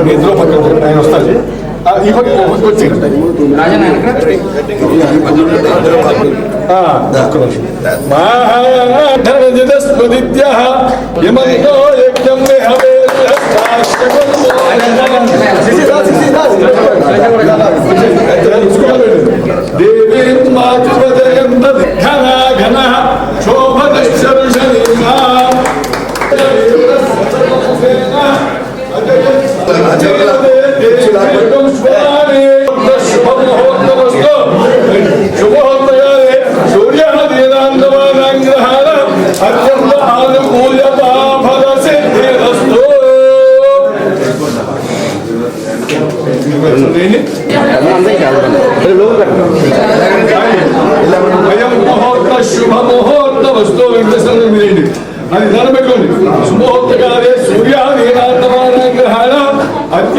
మీ ఇద్దరు పక్కన ఆయన వస్తారు ఆ, ఈ పక్క వచ్చి మహాధర్మజితస్మదిత్య యమంతో యజ్ఞం విహవే దేవీం మాతృపదయం ఘన ఘన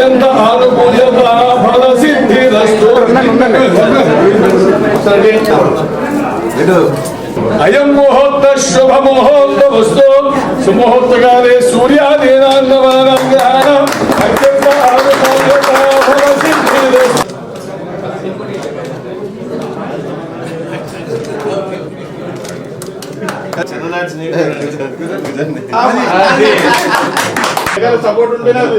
ಅತ್ಯಂತ ಆನುಕೂಲ್ಯ ಫಲದ ಸಿದ್ಧಿರಸ್ತು ಅಯಂ ಮುಹೂರ್ತ ಶುಭ ಮುಹೂರ್ತ ವಸ್ತು ಸುಮುಹೂರ್ತ ಕಾಲೇ ಸೂರ್ಯಾದೀನಾನ್ನವನಗ್ರಹಣ ಅತ್ಯಂತ ಆನುಕೂಲ್ಯ ಫಲ ಸಿದ್ಧಿರಸ್ತು ಚಂದನಾಜ್ ನೀಡಿ సిద్ధిరస్తు సపోర్ట్ ఉంటే నాకు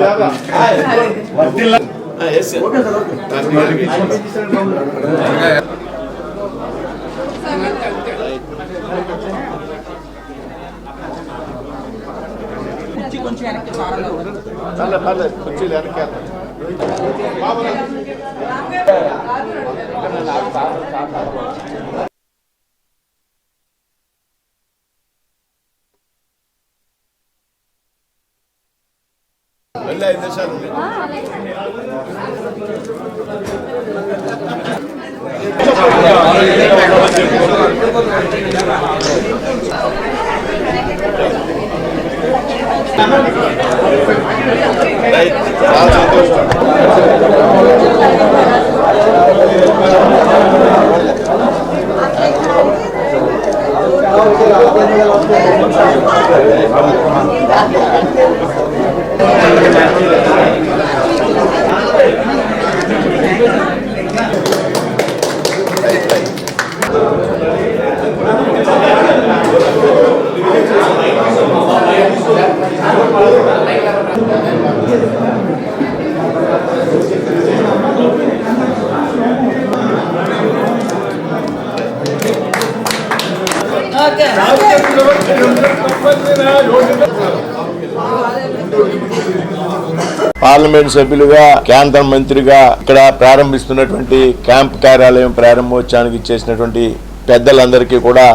పర్లేదు, పర్లేదు. కుర్చీలు వెనక్కి వెళ్ళి ఐదు నిమిషాలు ఉంది. రైట్. చాలా సంతోషం. పార్లమెంట్ సభ్యులుగా కేంద్ర మంత్రిగా ఇక్కడ ప్రారంభిస్తున్నటువంటి క్యాంప్ కార్యాలయం ప్రారంభోత్సవానికి ఇచ్చేసినటువంటి పెద్దలందరికీ కూడా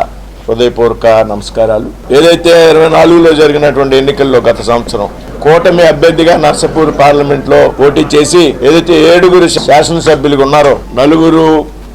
హృదయపూర్వక నమస్కారాలు. ఏదైతే ఇరవై నాలుగులో జరిగినటువంటి ఎన్నికల్లో గత సంవత్సరం కూటమి అభ్యర్థిగా నర్సపూర్ పార్లమెంట్లో పోటీ చేసి ఏదైతే ఏడుగురు శాసనసభ్యులుగా ఉన్నారో నలుగురు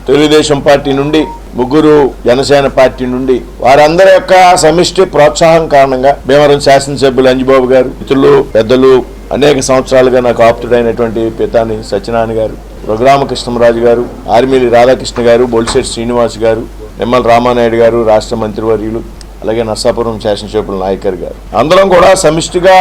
తెలుగుదేశం పార్టీ నుండి ముగ్గురు జనసేన పార్టీ నుండి వారందరి యొక్క సమిష్టి ప్రోత్సాహం కారణంగా భీమవరం శాసనసభ్యులు అంజిబాబు గారు మిత్రులు పెద్దలు అనేక సంవత్సరాలుగా నాకు ఆప్తుడైనటువంటి పితాని సత్యనారాయణ గారు రఘురామకృష్ణరాజు గారు ఆర్మీలి రాధాకృష్ణ గారు బొలిశెట్టి శ్రీనివాస్ గారు నిమ్మల రామానాయుడు గారు రాష్ట్ర మంత్రివర్యులు అలాగే నర్సాపురం శాసనసభ్యుల నాయకర్ గారు. అందరం కూడా సమిష్టిగా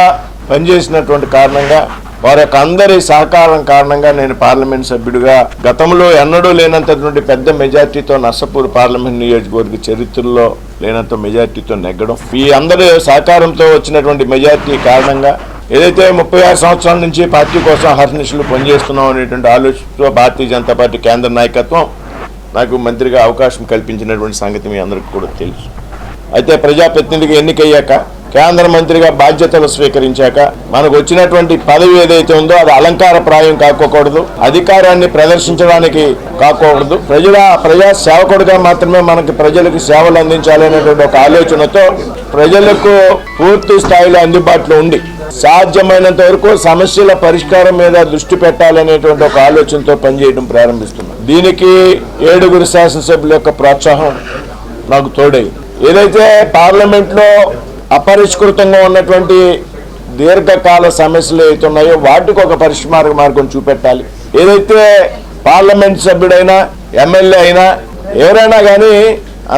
పనిచేసినటువంటి కారణంగా వారి యొక్క అందరి సహకారం కారణంగా నేను పార్లమెంట్ సభ్యుడిగా గతంలో ఎన్నడూ లేనంతటువంటి పెద్ద మెజార్టీతో నర్సపూర్ పార్లమెంట్ నియోజకవర్గ చరిత్రలో లేనంత మెజార్టీతో నెగ్గడం ఈ అందరి సహకారంతో వచ్చినటువంటి మెజార్టీ కారణంగా ఏదైతే ముప్పై ఆరు సంవత్సరాల నుంచి పార్టీ కోసం హర్నిశలు పనిచేస్తున్నాం అనేటువంటి ఆలోచనతో భారతీయ జనతా పార్టీ కేంద్ర నాయకత్వం నాకు మంత్రిగా అవకాశం కల్పించినటువంటి సంగతి మీ అందరికీ కూడా తెలుసు. అయితే ప్రజాప్రతినిధిగా ఎన్నికయ్యాక కేంద్ర మంత్రిగా బాధ్యతలు స్వీకరించాక మనకు వచ్చినటువంటి పదవి ఏదైతే ఉందో అది అలంకార ప్రాయం కాకోకూడదు అధికారాన్ని ప్రదర్శించడానికి కాకూడదు ప్రజల ప్రజా సేవకుడిగా మాత్రమే మనకి ప్రజలకు సేవలు అందించాలనేటువంటి ఒక ఆలోచనతో ప్రజలకు పూర్తి స్థాయిలో అందుబాటులో ఉండి సాధ్యమైనంత వరకు సమస్యల పరిష్కారం మీద దృష్టి పెట్టాలనేటువంటి ఒక ఆలోచనతో పనిచేయడం ప్రారంభిస్తున్నాం. దీనికి ఏడుగురు శాసనసభ్యుల యొక్క ప్రోత్సాహం నాకు తోడై ఏదైతే పార్లమెంట్లో అపరిష్కృతంగా ఉన్నటువంటి దీర్ఘకాల సమస్యలు ఏవైతే ఉన్నాయో వాటికి ఒక పరిష్కార మార్గం చూపెట్టాలి. ఏదైతే పార్లమెంట్ సభ్యుడైనా ఎమ్మెల్యే అయినా ఎవరైనా కానీ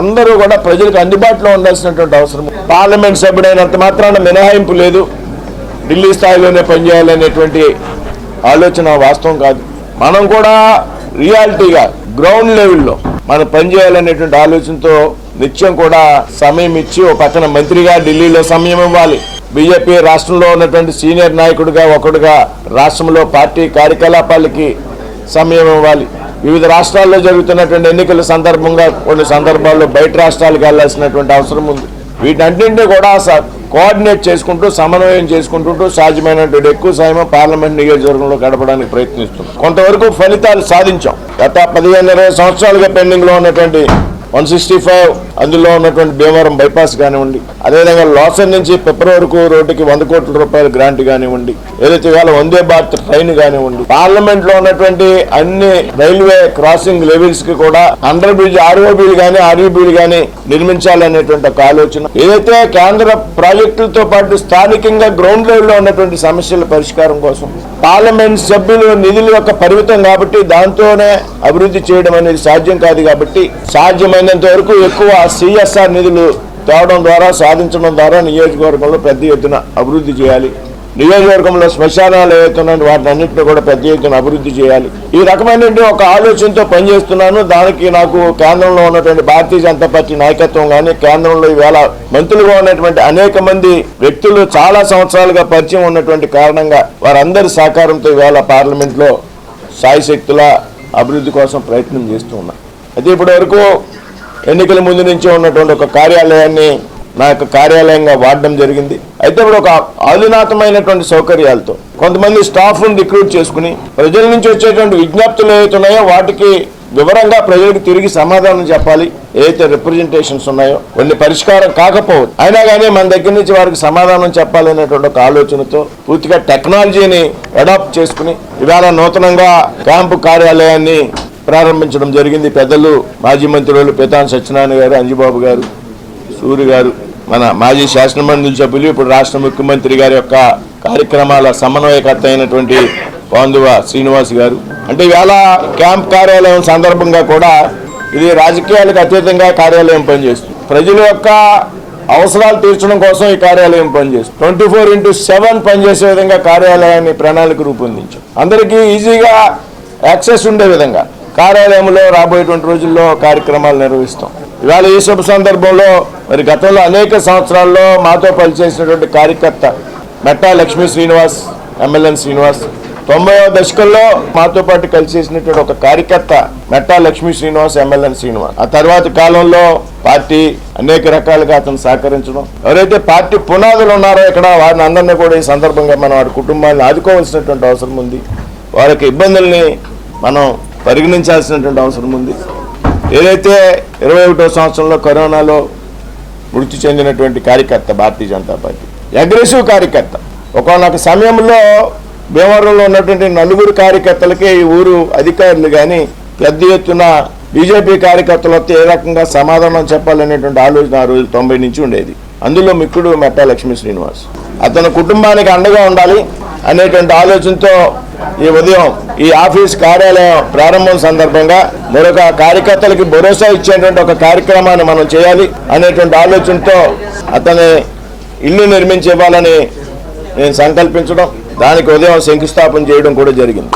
అందరూ కూడా ప్రజలకు అందుబాటులో ఉండాల్సినటువంటి అవసరం. పార్లమెంట్ సభ్యుడైనంత మాత్రాన మినహాయింపు లేదు. ఢిల్లీ స్థాయిలోనే పనిచేయాలనేటువంటి ఆలోచన వాస్తవం కాదు. మనం కూడా రియాలిటీగా గ్రౌండ్ లెవెల్లో మనం పనిచేయాలనేటువంటి ఆలోచనతో నిత్యం కూడా సమయం ఇచ్చి ఒక పక్కన మంత్రిగా ఢిల్లీలో సమయం ఇవ్వాలి. బీజేపీ రాష్ట్రంలో ఉన్నటువంటి సీనియర్ నాయకుడిగా ఒకడుగా రాష్ట్రంలో పార్టీ కార్యకలాపాలకి సమయం ఇవ్వాలి. వివిధ రాష్ట్రాల్లో జరుగుతున్నటువంటి ఎన్నికల సందర్భంగా కొన్ని సందర్భాల్లో బయట రాష్ట్రాలకు వెళ్ళాల్సినటువంటి అవసరం ఉంది. వీటన్నింటినీ కూడా కోఆర్డినేట్ చేసుకుంటూ సమన్వయం చేసుకుంటూ సాధ్యమైనటువంటి ఎక్కువ సమయం పార్లమెంట్ నియోజకవర్గంలో గడపడానికి ప్రయత్నిస్తున్నాం కొంతవరకు ఫలితాలు సాధించాం. గత పదిహేను ఇరవై సంవత్సరాలుగా పెండింగ్లో ఉన్నటువంటి వన్ సిక్స్టీ ఫైవ్ అందులో ఉన్నటువంటి భీమవరం బైపాస్ కానివ్వండి. అదేవిధంగా లోసన్ నుంచి ఫిబ్రవరి వరకు రోడ్డుకి వంద కోట్ల రూపాయల గ్రాంట్ కానివ్వండి. ఏదైతే ఇవాళ వందే భారత్ ట్రైన్ కానివ్వండి. పార్లమెంట్లో ఉన్నటువంటి అన్ని రైల్వే క్రాసింగ్ లెవెల్స్కి కూడా అండర్ బ్రిడ్జ్ ఆర్ఓబీలు కానీ ఆర్యూబీలు కానీ నిర్మించాలనేటువంటి ఒక ఆలోచన. ఏదైతే కేంద్ర ప్రాజెక్టులతో పాటు స్థానికంగా గ్రౌండ్ లెవెల్లో ఉన్నటువంటి సమస్యల పరిష్కారం కోసం పార్లమెంట్ సభ్యులు నిధుల యొక్క పరిమితం కాబట్టి దాంతోనే అభివృద్ధి చేయడం అనేది సాధ్యం కాదు కాబట్టి సాధ్యమైనంత వరకు ఎక్కువ సిఎస్ఆర్ నిధులు తేవడం ద్వారా సాధించడం ద్వారా నియోజకవర్గంలో పెద్ద ఎత్తున అభివృద్ధి చేయాలి. నియోజకవర్గంలో శ్మశానాలు ఏవైతున్నాయి వాటిని అన్నింటినీ కూడా పెద్ద ఎత్తున అభివృద్ధి చేయాలి. ఈ రకమైనటువంటి ఒక ఆలోచనతో పనిచేస్తున్నాను. దానికి నాకు కేంద్రంలో ఉన్నటువంటి భారతీయ జనతా పార్టీ నాయకత్వం కానీ కేంద్రంలో ఈవేళ మంత్రులుగా ఉన్నటువంటి అనేక మంది వ్యక్తులు చాలా సంవత్సరాలుగా పరిచయం ఉన్నటువంటి కారణంగా వారందరి సహకారంతో ఈవేళ పార్లమెంట్లో సాయశక్తుల అభివృద్ధి కోసం ప్రయత్నం చేస్తూ ఉన్నా. అయితే ఇప్పటి వరకు ఎన్నికల ముందు నుంచి ఉన్నటువంటి ఒక కార్యాలయాన్ని నా యొక్క కార్యాలయంగా వాడడం జరిగింది. అయితే ఇప్పుడు ఒక అధునాతమైనటువంటి సౌకర్యాలతో కొంతమంది స్టాఫ్ను రిక్రూట్ చేసుకుని ప్రజల నుంచి వచ్చేటువంటి విజ్ఞప్తులు ఏవైతే ఉన్నాయో వాటికి వివరంగా ప్రజలకు తిరిగి సమాధానం చెప్పాలి. ఏదైతే రిప్రజెంటేషన్స్ ఉన్నాయో కొన్ని పరిష్కారం కాకపోవచ్చు. అయినా కానీ మన దగ్గర నుంచి వారికి సమాధానం చెప్పాలనేటువంటి ఒక ఆలోచనతో పూర్తిగా టెక్నాలజీని అడాప్ట్ చేసుకుని ఇవాళ నూతనంగా క్యాంపు కార్యాలయాన్ని ప్రారంభించడం జరిగింది. పెద్దలు మాజీ మంత్రులు పితాన్ సత్యనారాయణ గారు అంజుబాబు గారు సూరి గారు మన మాజీ శాసనమండలి సభ్యులు ఇప్పుడు రాష్ట్ర ముఖ్యమంత్రి గారి యొక్క కార్యక్రమాల సమన్వయకర్త అయినటువంటి పాందువ శ్రీనివాస్ గారు. అంటే ఇవాళ క్యాంప్ కార్యాలయం సందర్భంగా కూడా ఇది రాజకీయాలకు అతీతంగా కార్యాలయం పనిచేస్తుంది. ప్రజల యొక్క అవసరాలు తీర్చడం కోసం ఈ కార్యాలయం పనిచేస్తుంది. ట్వంటీ ఫోర్ ఇంటూ సెవెన్ పనిచేసే విధంగా కార్యాలయాన్ని ప్రణాళిక రూపొందించాం అందరికీ ఈజీగా యాక్సెస్ ఉండే విధంగా. కార్యాలయంలో రాబోయేటువంటి రోజుల్లో కార్యక్రమాలు నిర్వహిస్తాం. ఇవాళ ఈ శుభ సందర్భంలో మరి గతంలో అనేక సంవత్సరాల్లో మాతో పనిచేసినటువంటి కార్యకర్త మెట్టా లక్ష్మీ శ్రీనివాస్ ఎమ్మెల్యే శ్రీనివాస్ తొంభై దశకంలో మాతో పాటు కలిసేసినటువంటి ఒక కార్యకర్త మెట్టా లక్ష్మీ శ్రీనివాస్ ఎమ్మెల్యే శ్రీనివాస్. ఆ తర్వాత కాలంలో పార్టీ అనేక రకాలుగా అతను సహకరించడం. ఎవరైతే పార్టీ పునాదులు ఉన్నారో ఇక్కడ వారిని అందరినీ కూడా ఈ సందర్భంగా మనం వారి కుటుంబాన్ని ఆదుకోవాల్సినటువంటి అవసరం ఉంది. వారికి ఇబ్బందుల్ని మనం పరిగణించాల్సినటువంటి అవసరం ఉంది. ఏదైతే ఇరవై ఒకటో సంవత్సరంలో కరోనాలో మృతి చెందినటువంటి కార్యకర్త భారతీయ జనతా పార్టీ అగ్రెసివ్ కార్యకర్త ఒకనొక సమయంలో భీమవరంలో ఉన్నటువంటి నలుగురు కార్యకర్తలకే ఈ ఊరు అధికారులు కానీ పెద్ద ఎత్తున బీజేపీ కార్యకర్తలు వస్తే ఏ రకంగా సమాధానం చెప్పాలనేటువంటి ఆలోచన ఆ రోజు తొంభై నుంచి ఉండేది. అందులో మిక్కుడు మెట్టా లక్ష్మీ శ్రీనివాస్. అతని కుటుంబానికి అండగా ఉండాలి అనేటువంటి ఆలోచనతో ఈ ఉదయం ఈ ఆఫీస్ కార్యాలయం ప్రారంభం సందర్భంగా మరొక కార్యకర్తలకి భరోసా ఇచ్చేటువంటి ఒక కార్యక్రమాన్ని మనం చేయాలి అనేటువంటి ఆలోచనతో అతని ఇల్లు నిర్మించి ఇవ్వాలని నేను సంకల్పించడం దానికి ఉదయం శంకుస్థాపన చేయడం కూడా జరిగింది.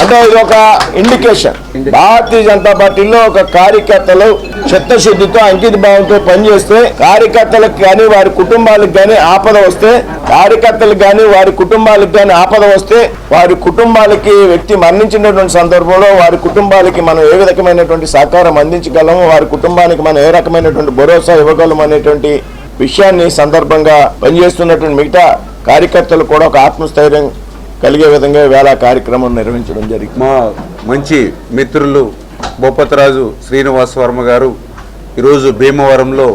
అంటే ఇది ఒక ఇండికేషన్ భారతీయ జనతా పార్టీలో ఒక కార్యకర్తలు చిత్తశుద్ధితో అంకిత భావంతో పనిచేస్తే కార్యకర్తలకు కానీ వారి కుటుంబాలకు కానీ ఆపద వస్తే కార్యకర్తలకు కానీ వారి కుటుంబాలకు కానీ ఆపద వస్తే వారి కుటుంబాలకి వ్యక్తి మరణించినటువంటి సందర్భంలో వారి కుటుంబాలకి మనం ఏ రకమైనటువంటి సహకారం అందించగలము వారి కుటుంబానికి మనం ఏ రకమైనటువంటి భరోసా ఇవ్వగలము అనేటువంటి విషయాన్ని సందర్భంగా పనిచేస్తున్నటువంటి మిగతా కార్యకర్తలు కూడా ఒక ఆత్మస్థైర్యం కలిగే విధంగా వేళ కార్యక్రమం నిర్వహించడం జరిగింది. మా మంచి మిత్రులు బొప్పతరాజు శ్రీనివాస వర్మ గారు ఈరోజు భీమవరంలో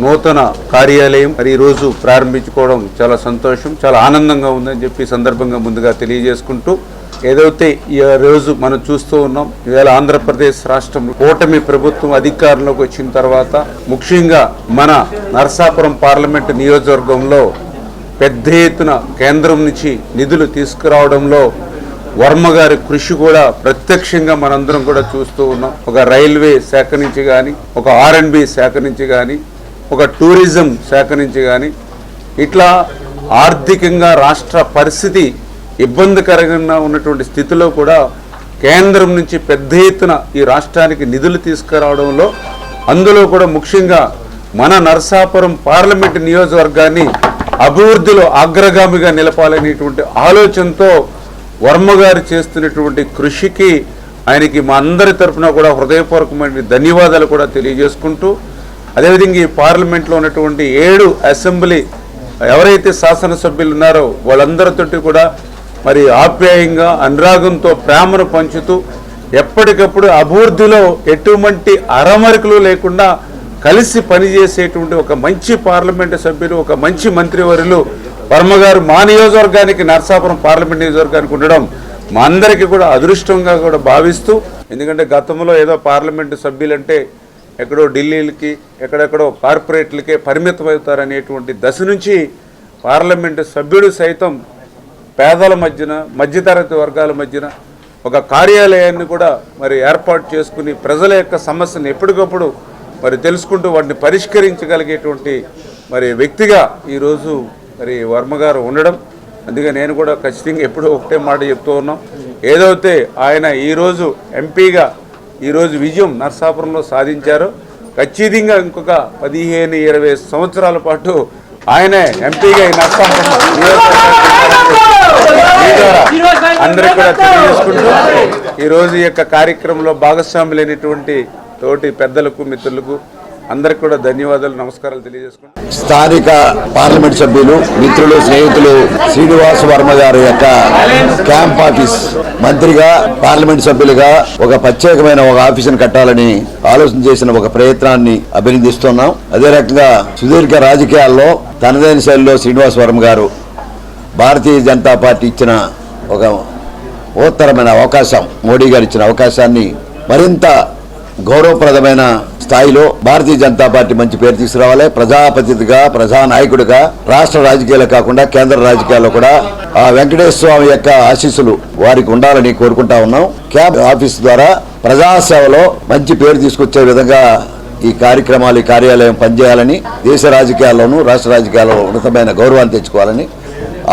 నూతన కార్యాలయం మరి ఈరోజు ప్రారంభించుకోవడం చాలా సంతోషం చాలా ఆనందంగా ఉందని చెప్పి సందర్భంగా ముందుగా తెలియజేసుకుంటూ ఏదైతే ఈ రోజు మనం చూస్తూ ఉన్నాం ఇవాళ ఆంధ్రప్రదేశ్ రాష్ట్రంలో కూటమి ప్రభుత్వం అధికారంలోకి వచ్చిన తర్వాత ముఖ్యంగా మన నర్సాపురం పార్లమెంటు నియోజకవర్గంలో పెద్ద ఎత్తున కేంద్రం నుంచి నిధులు తీసుకురావడంలో వర్మ గారి కృషి కూడా ప్రత్యక్షంగా మనందరం కూడా చూస్తూ ఉన్నాం. ఒక రైల్వే శాఖ నుంచి కానీ ఒక ఆర్ అండ్ బి శాఖ నుంచి కానీ ఒక టూరిజం శాఖ నుంచి కానీ ఇట్లా ఆర్థికంగా రాష్ట్ర పరిస్థితి ఇబ్బందికరంగా ఉన్నటువంటి స్థితిలో కూడా కేంద్రం నుంచి పెద్ద ఎత్తున ఈ రాష్ట్రానికి నిధులు తీసుకురావడంలో అందులో కూడా ముఖ్యంగా మన నరసాపురం పార్లమెంట్ నియోజకవర్గాన్ని అభివృద్ధిలో అగ్రగామిగా నిలపాలనేటువంటి ఆలోచనతో వర్మ గారు చేస్తున్నటువంటి కృషికి ఆయనకి మా అందరి తరఫున కూడా హృదయపూర్వకమైన ధన్యవాదాలు కూడా తెలియజేసుకుంటూ అదేవిధంగా ఈ పార్లమెంట్లో ఉన్నటువంటి ఏడు అసెంబ్లీ ఎవరైతే శాసనసభ్యులు ఉన్నారో వాళ్ళందరితోటి కూడా మరి ఆప్యాయంగా అనురాగంతో ప్రేమను పంచుతూ ఎప్పటికప్పుడు అభివృద్ధిలో ఎటువంటి అరమరికలు లేకుండా కలిసి పనిచేసేటువంటి ఒక మంచి పార్లమెంటు సభ్యులు ఒక మంచి మంత్రివర్యులు వర్మ గారు మా నియోజకవర్గానికి నరసాపురం పార్లమెంట్ నియోజకవర్గానికి ఉండడం మా అందరికీ కూడా అదృష్టంగా కూడా భావిస్తూ ఎందుకంటే గతంలో ఏదో పార్లమెంటు సభ్యులంటే ఎక్కడో ఢిల్లీలకి ఎక్కడెక్కడో కార్పొరేట్లకే పరిమితం అవుతారనేటువంటి దశ నుంచి పార్లమెంటు సభ్యుడు సైతం పేదల మధ్యన మధ్యతరగతి వర్గాల మధ్యన ఒక కార్యాలయాన్ని కూడా మరి ఏర్పాటు చేసుకుని ప్రజల యొక్క సమస్యను ఎప్పటికప్పుడు మరి తెలుసుకుంటూ వాటిని పరిష్కరించగలిగేటువంటి మరి వ్యక్తిగా ఈరోజు మరి వర్మ గారు ఉండడం. అందుకే నేను కూడా ఖచ్చితంగా ఎప్పుడూ ఒకటే మాట చెప్తూ ఉన్నాం. ఏదైతే ఆయన ఈరోజు ఎంపీగా ఈరోజు విజయం నర్సాపురంలో సాధించారో ఖచ్చితంగా ఇంకొక పదిహేను ఇరవై సంవత్సరాల పాటు ఆయనే ఎంపీగా ఈ నర్సాపురం అందరికి కూడా తెలియజేసుకుంటూ ఈరోజు ఈ యొక్క కార్యక్రమంలో భాగస్వాములైనటువంటి తోటి పెద్దలకు మిత్రులకు అందరికి కూడా ధన్యవాదాలు నమస్కారాలు తెలియజేసుకుంటూ. స్థానిక పార్లమెంట్ సభ్యులు మిత్రులు స్నేహితులు శ్రీనివాస్ వర్మ గారి యొక్క క్యాంప్ ఆఫీస్. మంత్రిగా పార్లమెంట్ సభ్యులుగా ఒక ప్రత్యేకమైన ఒక ఆఫీసును కట్టాలని ఆలోచన చేసిన ఒక ప్రయత్నాన్ని అభినందిస్తున్నాం. అదే రకంగా సుదీర్ఘ రాజకీయాల్లో తనదైన శైలిలో శ్రీనివాస్ వర్మ గారు భారతీయ జనతా పార్టీ ఇచ్చిన ఒక ఉత్తరమైన అవకాశం మోడీ గారు ఇచ్చిన అవకాశాన్ని మరింత గౌరవప్రదమైన స్థాయిలో భారతీయ జనతా పార్టీ మంచి పేరు తీసుకురావాలి. ప్రజాపతిగా ప్రజానాయకుడిగా రాష్ట్ర రాజకీయాలు కాకుండా కేంద్ర రాజకీయాల్లో కూడా ఆ వెంకటేశ్వర స్వామి యొక్క ఆశీస్సులు వారికి ఉండాలని కోరుకుంటా ఉన్నాం. క్యాబ్ ఆఫీస్ ద్వారా ప్రజాసేవలో మంచి పేరు తీసుకొచ్చే విధంగా ఈ కార్యక్రమాలు ఈ కార్యాలయం పనిచేయాలని దేశ రాజకీయాల్లోనూ రాష్ట్ర రాజకీయాల్లో ఉన్నతమైన గౌరవాన్ని తెచ్చుకోవాలని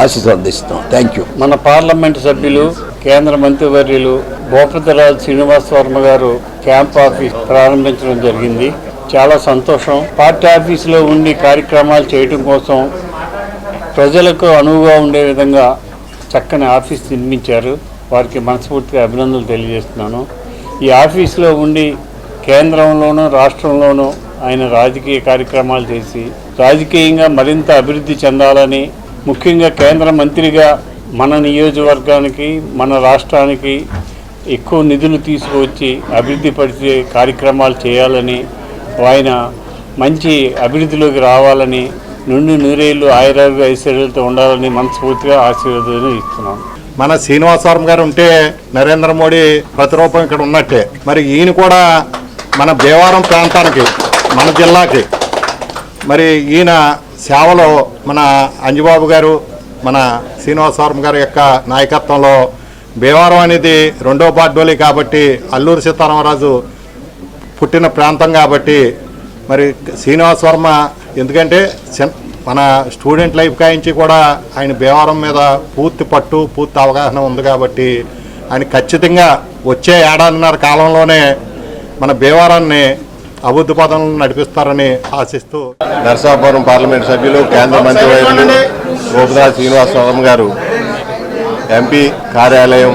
ఆశీస్సులు అందిస్తున్నాం. థ్యాంక్ యూ మన పార్లమెంట్ సభ్యులు కేంద్ర మంత్రివర్యులు భూపతిరాజు శ్రీనివాస్ వర్మ గారు క్యాంప్ ఆఫీస్ ప్రారంభించడం జరిగింది. చాలా సంతోషం. పార్టీ ఆఫీసులో ఉండి కార్యక్రమాలు చేయడం కోసం ప్రజలకు అనువుగా ఉండే విధంగా చక్కని ఆఫీస్ నిర్మించారు. వారికి మనస్ఫూర్తిగా అభినందనలు తెలియజేస్తున్నాను. ఈ ఆఫీసులో ఉండి కేంద్రంలోనూ రాష్ట్రంలోనూ ఆయన రాజకీయ కార్యక్రమాలు చేసి రాజకీయంగా మరింత అభివృద్ధి చెందాలని ముఖ్యంగా కేంద్ర మంత్రిగా మన నియోజకవర్గానికి మన రాష్ట్రానికి ఎక్కువ నిధులు తీసుకువచ్చి అభివృద్ధి పరిచే కార్యక్రమాలు చేయాలని ఆయన మంచి అభివృద్ధిలోకి రావాలని నుండి నూరేళ్ళు ఆయురాలు ఐశ్వర్యాలతో ఉండాలని మనస్ఫూర్తిగా ఆశీర్వాదం ఇస్తున్నాను మన శ్రీనివాసవరం గారు ఉంటే నరేంద్ర మోడీ ప్రతిరూపం ఇక్కడ ఉన్నట్టే. మరి ఈయన కూడా మన దేవారం ప్రాంతానికి మన జిల్లాకి మరి ఈయన సేవలో మన అంజబాబు గారు మన శ్రీనివాసవరం గారి యొక్క నాయకత్వంలో భీమవరం అనేది రెండో బాడ్డోలి కాబట్టి అల్లూరు సీతారామరాజు పుట్టిన ప్రాంతం కాబట్టి మరి శ్రీనివాస్ వర్మ ఎందుకంటే మన స్టూడెంట్ లైఫ్ కాయించి కూడా ఆయన భీమవరం మీద పూర్తి పట్టు పూర్తి అవగాహన ఉంది కాబట్టి ఆయన ఖచ్చితంగా వచ్చే ఏడాదిన్నర కాలంలోనే మన భీమవరాన్ని అభివృద్ధి పదంలో నడిపిస్తారని ఆశిస్తూ నరసాపురం పార్లమెంట్ సభ్యులు కేంద్ర మంత్రి వర్యులు గోపదా శ్రీనివాసరావు గారు ఎంపీ కార్యాలయం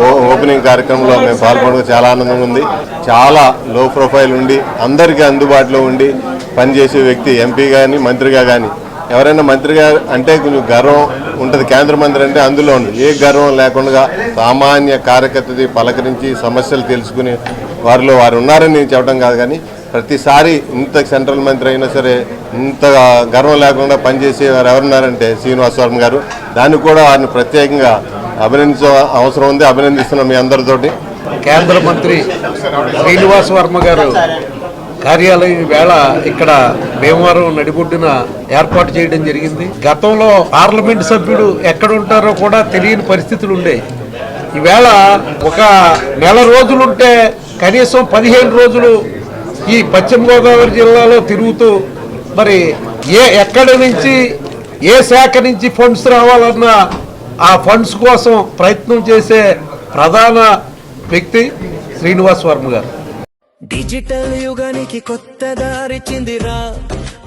ఓ- ఓపెనింగ్ కార్యక్రమంలో మేము పాల్గొనడం చాలా ఆనందంగా ఉంది. చాలా లో ప్రొఫైల్ ఉండి అందరికీ అందుబాటులో ఉండి పనిచేసే వ్యక్తి ఎంపీ కానీ మంత్రిగా కానీ ఎవరైనా మంత్రిగా అంటే కొంచెం గర్వం ఉంటుంది. కేంద్ర మంత్రి అంటే అందులో ఉండదు ఏ గర్వం లేకుండా సామాన్య కార్యకర్తది పలకరించి సమస్యలు తెలుసుకుని వారిలో వారు ఉన్నారని నేను చెప్పడం కాదు కానీ ప్రతిసారి ఇంత సెంట్రల్ మంత్రి అయినా సరే ఇంత గర్వం లేకుండా పనిచేసే వారు ఎవరున్నారంటే శ్రీనివాస్ వర్మ గారు. దాన్ని కూడా వారిని ప్రత్యేకంగా అభినందించ అవసరం ఉంది అభినందిస్తున్నాం మీ అందరితోటి. కేంద్ర మంత్రి శ్రీనివాస్ వర్మ గారు కార్యాలయం వేళ ఇక్కడ భీమవరం నడిబొడ్డున ఏర్పాటు చేయడం జరిగింది. గతంలో పార్లమెంట్ సభ్యుడు ఎక్కడ ఉంటారో కూడా తెలియని పరిస్థితులు ఉండేవి ఈవేళ ఒక నెల రోజులుంటే కనీసం పదిహేను రోజులు ఈ పశ్చిమ గోదావరి జిల్లాలో తిరుగుతూ మరి ఏ ఎక్కడి నుంచి ఏ శాఖ నుంచి ఫండ్స్ రావాలన్నా ఆ ఫండ్స్ కోసం ప్రయత్నం చేసే ప్రధాన వ్యక్తి శ్రీనివాస్ వర్మ గారు. డిజిటల్ యుగానికి కొత్త దారిచిందిరా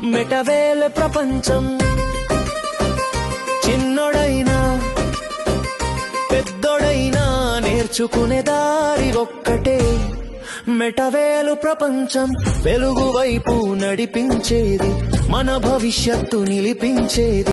మెటవేల ప్రపంచం. చిన్నోడైనా పెద్దోడైనా నేర్చుకునే దారి ఒక్కటే. మెటవేలు ప్రపంచం వెలుగు వైపు నడిపించేది మన భవిష్యత్తు నిలిపించేది.